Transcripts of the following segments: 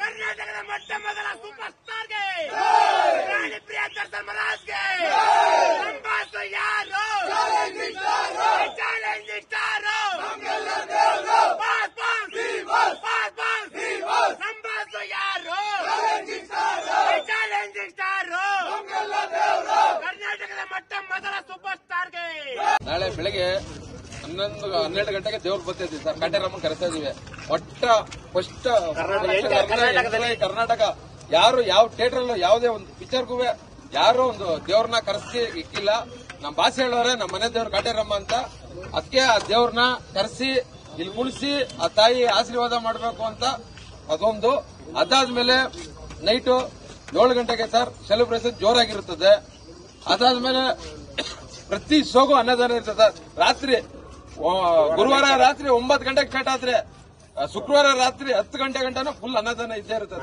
ಕರ್ನಾಟಕದ ಮೊಟ್ಟ ಮೊದಲ ಸೂಪರ್ ಸ್ಟಾರ್ಗೆ ರಾಣಿ ಪ್ರಿಯಾ ದರ್ಶನ್ ಮಹಾರಾಜ್ಗೆ ಸಂಭಾಷು ಯಾರು challenging star boss boss boss boss ಸಂಭಾಷು ಯಾರು ಚಾಲೆಂಜಿಂಗ್ ಸ್ಟಾರ್ ಮೊಟ್ಟ ಮೊದಲ ಸೂಪರ್ ಸ್ಟಾರ್ಗೆ ನಾಳೆ ಬೆಳಗ್ಗೆ ಹನ್ನೊಂದು ಹನ್ನೆರಡು ಗಂಟೆಗೆ ದೇವ್ರು ಬರ್ತಿದ್ವಿ ಸರ್. ಕಾಟೇರಮ್ಮನ್ ಕರೆತಾ ಇದೀವಿ ಒಟ್ಟ ಫಸ್ಟ್ ಕರ್ನಾಟಕ ಯಾರು ಯಾವ ಥಿಯೇಟರ್ ಅಲ್ಲೂ ಯಾವುದೇ ಒಂದು ಪಿಕ್ಚರ್ಗೂ ಯಾರು ಒಂದು ದೇವ್ರನ್ನ ಕರೆಸಿ ಇಕ್ಕಿಲ್ಲ. ನಮ್ಮ ಭಾಷೆ ಹೇಳೋರೆ ನಮ್ಮ ಮನೆ ದೇವ್ರ ಕಾಟೇರಮ್ಮ ಅಂತ. ಅದಕ್ಕೆ ಆ ದೇವ್ರನ್ನ ಕರೆಸಿ ಇಲ್ಲಿ ಮುಳಿಸಿ ಆ ತಾಯಿ ಆಶೀರ್ವಾದ ಮಾಡಬೇಕು ಅಂತ ಅದೊಂದು. ಅದಾದ್ಮೇಲೆ ನೈಟು ಏಳು ಗಂಟೆಗೆ ಸರ್ ಸೆಲೆಬ್ರೇಷನ್ ಜೋರಾಗಿರುತ್ತದೆ. ಅದಾದ್ಮೇಲೆ ಪ್ರತಿ ಸೋಗು ಅನ್ನದಾನ ಇರ್ತದ. ರಾತ್ರಿ ಗುರುವಾರ ರಾತ್ರಿ ಒಂಬತ್ತು ಗಂಟೆಗೆ ಕಟ್ ಆದ್ರೆ ಶುಕ್ರವಾರ ರಾತ್ರಿ ಹತ್ತು ಗಂಟೆ ಗಂಟನೂ ಫುಲ್ ಅನ್ನದಾನ ಇದ್ದೇ ಇರುತ್ತೆ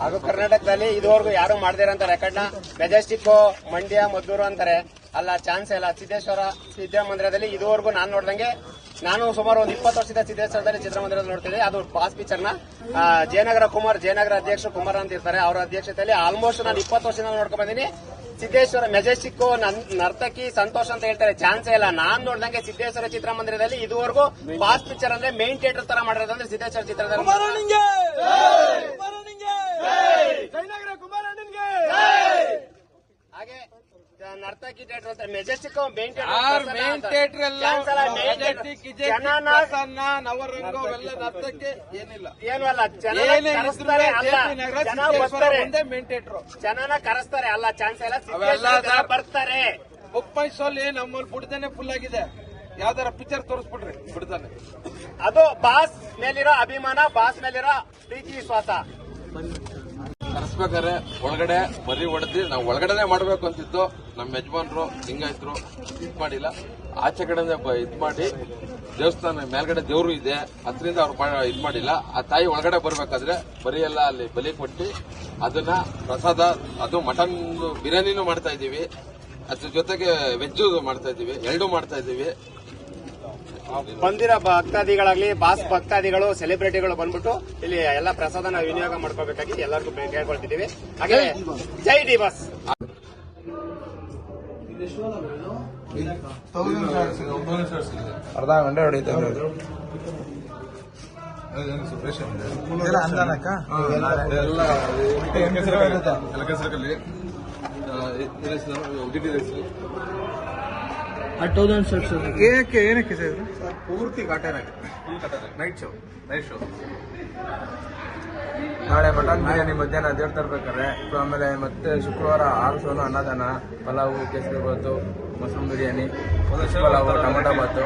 ಹಾಗೂ ಕರ್ನಾಟಕದಲ್ಲಿ ಇದುವರೆಗೂ ಯಾರು ಮಾಡದಿರಂತ ರೆಕಾರ್ಡ್ನ ಮೆಜೆಸ್ಟಿಕ್, ಮಂಡ್ಯ, ಮದ್ದೂರು ಅಂತಾರೆ. ಅಲ್ಲ, ಚಾನ್ಸ್ ಇಲ್ಲ. ಸಿದ್ದೇಶ್ವರ ಸಿದ್ದಮಂದಿರದಲ್ಲಿ ಇದುವರೆಗೂ ನಾನು ನೋಡ್ದಂಗೆ ನಾನು ಸುಮಾರು ಒಂದು ಇಪ್ಪತ್ತು ವರ್ಷದ ಸಿದ್ದೇಶ್ವರದಲ್ಲಿ ಚಿತ್ರಮಂದಿರದಲ್ಲಿ ನೋಡ್ತಿದ್ದೆ. ಅದು ಪಾಸ್ ಪಿಕ್ಚರ್ನ ಜಯನಗರ ಕುಮಾರ್ ಜಯನಗರ ಅಧ್ಯಕ್ಷ ಕುಮಾರ್ ಅಂತ ಇರ್ತಾರೆ. ಅವರ ಅಧ್ಯಕ್ಷತೆಯಲ್ಲಿ ಆಲ್ಮೋಸ್ಟ್ ನಾನು ಇಪ್ಪತ್ತು ವರ್ಷದಿಂದ ನೋಡ್ಕೊಂಡ್ ಬಂದಿನಿ. ಸಿದ್ದೇಶ್ವರ ಮೆಜೆಸ್ಟಿಕ್ ನರ್ತಕಿ ಸಂತೋಷ್ ಅಂತ ಹೇಳ್ತಾರೆ. ಚಾನ್ಸೇ ಇಲ್ಲ. ನಾನ್ ನೋಡ್ದಂಗೆ ಸಿದ್ದೇಶ್ವರ ಚಿತ್ರಮಂದಿರದಲ್ಲಿ ಇದುವರೆಗೂ ಪಾಸ್ ಪಿಕ್ಚರ್ ಅಂದ್ರೆ ಮೇನ್ ಥಿಯೇಟರ್ ತರ ಮಾಡಿರೋದಂದ್ರೆ ಸಿದ್ದೇಶ್ವರ ಚಿತ್ರದಲ್ಲಿ ಹಾಗೆ ನರ್ತಕಿ ಥಿಯೇಟರ್ ಅಂತ ಮೆಜೆಸ್ಟಿಕ್ ಮೇನ್ ಯಾರ್ ಮೇನ್ ಥಿಯೇಟರ್ ಎಲ್ಲ ಜನನ ನವರಂಗ ಅವೆಲ್ಲ ನರ್ತಕ್ಕೆ ಏನಿಲ್ಲ. ಏನು ಅಲ್ಲ ಜನ ಏನೇ ಕರೆಸ್ತಾರೆ ಅಲ್ಲ. ಜನ ಬರ್ತಾರೆ ಒಂದೇ ಮೇನ್ ಥಿಯೇಟರ್ ಜನನ ಕರೆಸ್ತಾರೆ ಅಲ್ಲ. ಚಾನ್ಸ್ ಎಲ್ಲ ಅವೆಲ್ಲ ಸಿದ್ದೇಶ್ವರ ಜನ ಏನ್ ಬರ್ತಾರೆ. ನಮ್ಮಲ್ಲಿ ಬಿಡ್ತಾನೆ ಫುಲ್ ಆಗಿದೆ. ಯಾವ್ದಾರ ಪಿಕ್ಚರ್ ತೋರಿಸ್ಬಿಡ್ರಿ ಬಿಡ್ತಾನೆ ಅದು ಬಾಸ್ ಮೇಲಿರೋ ಅಭಿಮಾನ ಬಾಸ್ ಮೇಲಿರೋ ಪ್ರೀತಿ ವಿಶ್ವಾಸ. ಕರೆಸ್ಬೇಕಾದ್ರೆ ಒಳಗಡೆ ಮರಿ ಹೊಡೆದಿ, ನಾವು ಒಳಗಡೆನೆ ಮಾಡ್ಬೇಕು ಅಂತಿತ್ತು. ನಮ್ಮ ಯಜಮಾನ್ರು ಹಿಂಗಾಯ್ತರು ಇದು ಮಾಡಿಲ್ಲ. ಆಚೆ ಕಡೆನೆ ಬ- ಇದ್ ಮಾಡಿ, ದೇವಸ್ಥಾನ ಮೇಲ್ಗಡೆ ದೇವ್ರು ಇದೆ, ಅದರಿಂದ ಅವ್ರು ಇದು ಮಾಡಿಲ್ಲ. ಆ ತಾಯಿ ಒಳಗಡೆ ಬರ್ಬೇಕಾದ್ರೆ ಬರೀ ಎಲ್ಲ ಅಲ್ಲಿ ಬಲಿ ಕೊಟ್ಟು, ಅದನ್ನ ಪ್ರಸಾದ, ಅದು ಮಟನ್ ಬಿರಿಯಾನಿನೂ ಮಾಡ್ತಾ ಇದೀವಿ ಅದ್ರ ಜೊತೆಗೆ ವೆಜ್ಜು ಮಾಡ್ತಾ ಇದೀವಿ ಎರಡೂ ಮಾಡ್ತಾ ಇದೀವಿ ಬಂದಿರೋ ಭಕ್ತಾದಿಗಳಾಗ್ಲಿ ಬಾಸ್ ಭಕ್ತಾದಿಗಳು ಸೆಲೆಬ್ರಿಟಿಗಳು ಬಂದ್ಬಿಟ್ಟು ಇಲ್ಲಿ ಎಲ್ಲ ಪ್ರಸಾದನ ವಿನಿಯೋಗ ಮಾಡ್ಕೋಬೇಕಾಗಿ ಎಲ್ಲರಿಗೂ ಕೇಳ್ಕೊಳ್ತಿದ್ದೀವಿ. ಹಾಗೆ ಜೈ ಡಿ ಬಾಸ್. ಅರ್ಧ ಗಂಟೆ ಹೊಡಿತಾರೆ ಇದೆಲ್ಲ ಅಂದಾನಕ್ಕ ಏನಕ್ಕೆ ಏನಕ್ಕೆ ಸರ್ ಪೂರ್ತಿ Kaatera night show night show ನಾಳೆ ಮಟನ್ ಬಿರಿಯಾನಿ ಮಧ್ಯಾಹ್ನ ದೇವ್ರ ತರ್ಬೇಕಾದ್ರೆ ಆಮೇಲೆ ಮತ್ತೆ ಶುಕ್ರವಾರ ಆರು ಸೋನ ಅನ್ನದಾನ pulao kesari bath mushroom biryani pulao tomato bath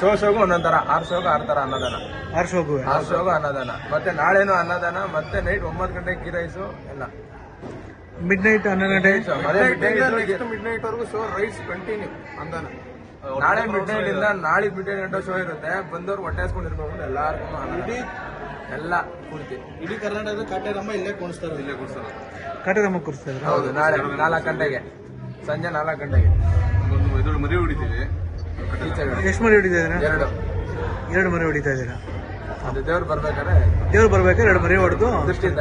show ಶೋಗು ಒಂದೊಂದು ಥರ ಆರು ಶೋಗು ಆರು ಥರ ಅನ್ನದಾನ. ಆರು ಶೋಗು ಆರು ಶೋಗು ಅನ್ನದಾನ. ಮತ್ತೆ ನಾಳೆನು ಅನ್ನದಾನ ಮತ್ತೆ ನೈಟ್ ಒಂಬತ್ತು ಗಂಟೆಗೆ ಗೀ ರೈಸು ಎಲ್ಲ. ಮಿಡ್ ನೈಟ್ ಹನ್ನೊಂದು ಗಂಟೆ ಮಿಡ್ ನೈಟ್ ವರೆಗೂ ಶೋ ರೈಸ್ ಕಂಟಿನ್ಯೂ ಅಂದಾನ ನಾಳೆ ಮಿಡ್ ನೈಟ್ ಇಂದ ನಾಳೆ ಮಿಡ್ ನೈಟ್ ಗಂಟೆ ಶೋ ಇರುತ್ತೆ. ಬಂದವ್ರು ಹೊಟ್ಟೆ ಹಾಸ್ಕೊಂಡಿರ್ಬೇಕು ಎಲ್ಲಾರ್ಗು ಇಡೀ ಎಲ್ಲ ಕೂರ್ತಿ ಇಡೀ ಕರ್ನಾಟಕದ ಕಾಟೇರಮ್ಮ ಇಲ್ಲೇ ಕುಣಿಸ್ತಾರೆ ಇಲ್ಲೇ ಕುಣಿಸ್ತಾರೆ ಕಾಟೇರಮ್ಮ ಕೂರಿಸ್ತಾರೆ ಹೌದು ನಾಳೆ ನಾಲ್ಕು ಗಂಟೆಗೆ. ಸಂಜೆ ನಾಲ್ಕು ಗಂಟೆಗೆ. ಒಂದು ಮರಿ ಹೊಡಿತೀವಿ ಎಷ್ಟು ಮರಿ ಹೊಡಿತಾ ಇದ್ದೀರಾ? ಎರಡು. ಎರಡು ಮರಿ ಹೊಡಿತಾ ಇದ್ದೀರಾ? ಅದು ದೇವ್ರು ಬರ್ಬೇಕಾದ್ರೆ ದೇವ್ರು ಬರ್ಬೇಕಾದ್ರೆ ಎರಡು ಮರಿ ಹೊಡೆದು ದೃಷ್ಟಿಯಿಂದ